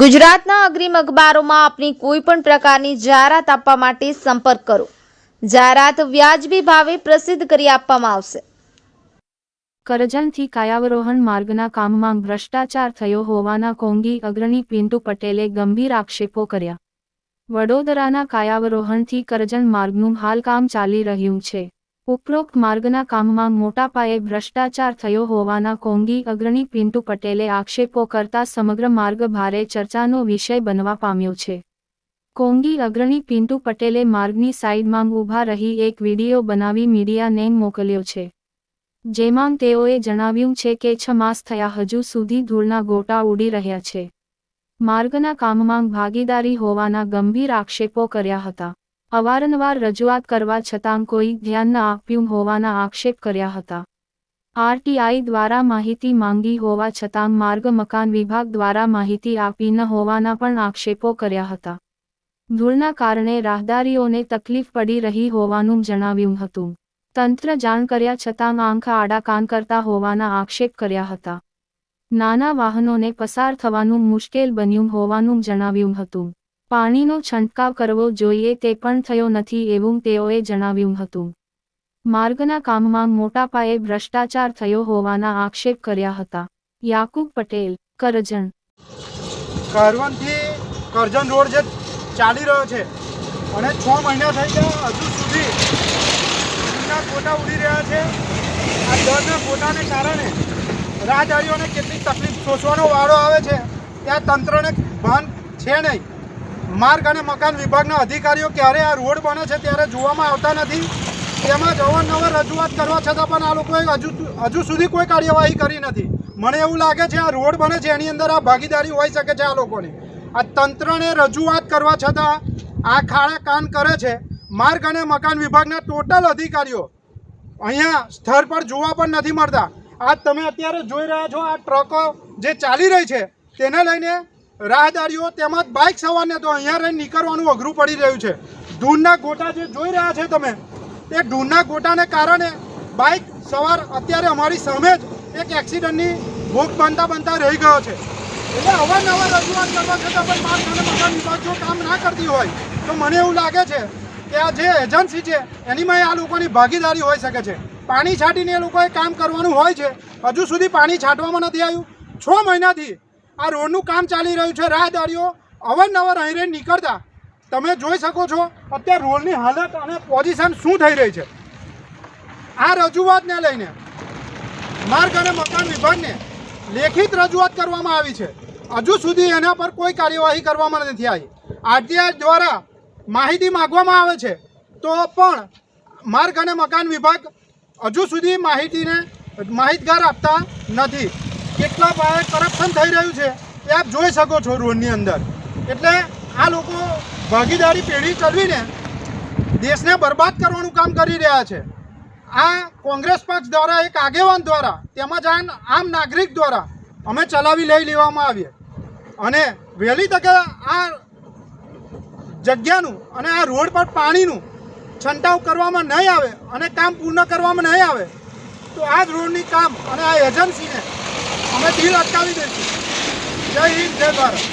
ગુજરાતના અગ્રીમ અખબારોમાં આપની કોઈ પણ પ્રકારની જાહેરાત આપવા માટે સંપર્ક કરો. જાહેરાત વ્યાજબી ભાવે પ્રસિદ્ધ કરી આપવામાં આવશે. કરજણથી કાયાવરોહણ માર્ગના કામમાં ભ્રષ્ટાચાર થયો હોવાના કોંગી અગ્રણી પિન્ટુ પટેલે ગંભીર આક્ષેપો કર્યા. વડોદરાના કાયાવરોહણથી કરજણ માર્ગનું હાલ કામ ચાલી રહ્યું છે. ઉપરોક્ત માર્ગના કામમાં મોટા પાયે ભ્રષ્ટાચાર થયો હોવાના કોંગી અગ્રણી પિન્ટુ પટેલે આક્ષેપો કરતા સમગ્ર માર્ગ ભારે ચર્ચાનો વિષય બનવા પામ્યો છે. કોંગી અગ્રણી પિન્ટુ પટેલે માર્ગની સાઇડમાં ઊભા રહી એક વીડિયો બનાવી મીડિયાને મોકલ્યો છે. જેમાં તેઓએ જણાવ્યું છે કે છ માસ થયા હજુ સુધી ધૂળના ગોટા ઉડી રહ્યા છે. માર્ગના કામમાં ભાગીદારી હોવાના ગંભીર આક્ષેપો કર્યા હતા. અવારનવાર રજૂઆત કરવા છતાં કોઈ ધ્યાન ન આપ્યું હોવાના આક્ષેપ કર્યા હતા. આરટીઆઈ દ્વારા માહિતી માંગી હોવા છતાં માર્ગ મકાન વિભાગ દ્વારા માહિતી આપી ન હોવાના પણ આક્ષેપો કર્યા હતા. ધૂળના કારણે રાહદારીઓને તકલીફ પડી રહી હોવાનું જણાવ્યું હતું. તંત્ર જાણ કર્યા છતાં આંખ આડા કાન કરતા હોવાના આક્ષેપ કર્યા હતા. નાના વાહનોને પસાર થવાનું મુશ્કેલ બન્યું હોવાનું જણાવ્યું હતું. પાણીનો છંટકાવ કરવો જોઈએ તે પણ થયો નથી એવું તેઓએ જણાવ્યું હતું. માર્ગના કામમાં મોટા પાયે ભ્રષ્ટાચાર થયો હોવાના આક્ષેપ કર્યા હતા. યાકુબ પટેલ, કરજણ. કરવનથી કરજણ રોડ જે ચાલી રહ્યો છે અને છ મહિના થઈ ગયા હજુ સુધી દૂધના ગોટા ઉડી રહ્યા છે. આ દરના ફોટાને કારણે રાહદારીઓને કેટલી તકલીફ સોચવાનો વાળો આવે છે. ત્યાં તંત્રને ભાન છે નહીં. માર્ગ અને મકાન વિભાગના અધિકારીઓ ક્યારે આ રોડ બને છે ત્યારે જોવામાં આવતા નથી. તેમાં અવારનવાર રજૂઆત કરવા છતાં પણ આ લોકોએ હજુ હજુ સુધી કોઈ કાર્યવાહી કરી નથી. મને એવું લાગે છે આ રોડ બને છે, એની અંદર આ ભાગીદારી હોઈ શકે છે આ લોકોની. આ તંત્રને રજૂઆત કરવા છતાં આ ખાડા કાન કરે છે. માર્ગ અને મકાન વિભાગના ટોટલ અધિકારીઓ અહીંયા સ્થળ પર જોવા પણ નથી મળતા. આ તમે અત્યારે જોઈ રહ્યા છો આ ટ્રકો જે ચાલી રહી છે, તેને લઈને રાહદારીઓ તેમજ બાઇક સવારને તો અહીંયા રહીને નીકળવાનું અઘરું પડી રહ્યું છે. ધૂળના ગોટા જે જોઈ રહ્યા છે તમે, એ ધૂળના ગોટાને કારણે બાઇક સવાર અત્યારે અમારી સામે જ એક એક્સિડન્ટની ભોગ બનતા બનતા રહી ગયો છે. એટલે અવારનવાર રજૂઆત કરવા છતાં પણ માર્ગ અને મકાન વિભાગ જો કામ ના કરતી હોય, તો મને એવું લાગે છે કે આ જે એજન્સી છે એનીમાં આ લોકોની ભાગીદારી હોઈ શકે છે. પાણી છાંટીને એ લોકોએ કામ કરવાનું હોય છે. હજુ સુધી પાણી છાંટવામાં નથી આવ્યું. છ મહિનાથી આ રોડનું કામ ચાલી રહ્યું છે, રાહદારીઓ, અવારનવાર અહીં રહી નીકળતા. તમે જોઈ શકો છો, અત્યારે રોડની હાલત અને પોઝિશન શું થઈ રહી છે. આ રજૂઆતને લઈને માર્ગ અને મકાન વિભાગને લેખિત રજૂઆત કરવામાં આવી છે. હજુ સુધી એના પર કોઈ કાર્યવાહી કરવામાં નથી આવી. આરટીઆઈ દ્વારા માહિતી માગવામાં આવે છે, તો પણ માર્ગ અને મકાન વિભાગ હજુ સુધી માહિતીને માહિતગાર આપતા નથી. કેટલા પાયે કરપ્શન થઈ રહ્યું છે. એ આપ જોઈ શકો છો રોડની અંદર. એટલે આ લોકો ભાગીદારી પેઢી કરવીને દેશને બરબાદ કરવાનું કામ કરી રહ્યા છે. આ કોંગ્રેસ પક્ષ દ્વારા, એક આગેવાન દ્વારા, તેમજ આમ નાગરિક દ્વારા અમે ચલાવી લઈ લેવામાં આવીએ. અને વહેલી તકે આ જગ્યાનું અને આ રોડ પર પાણીનું છંટાવ કરવામાં નહીં આવે અને કામ પૂર્ણ કરવામાં નહીં આવે, તો આ જ રોડની કામ અને આ એજન્સીને અમે ડીલ અટકાવી દઈશું. જય હિન્દ જય ભારત.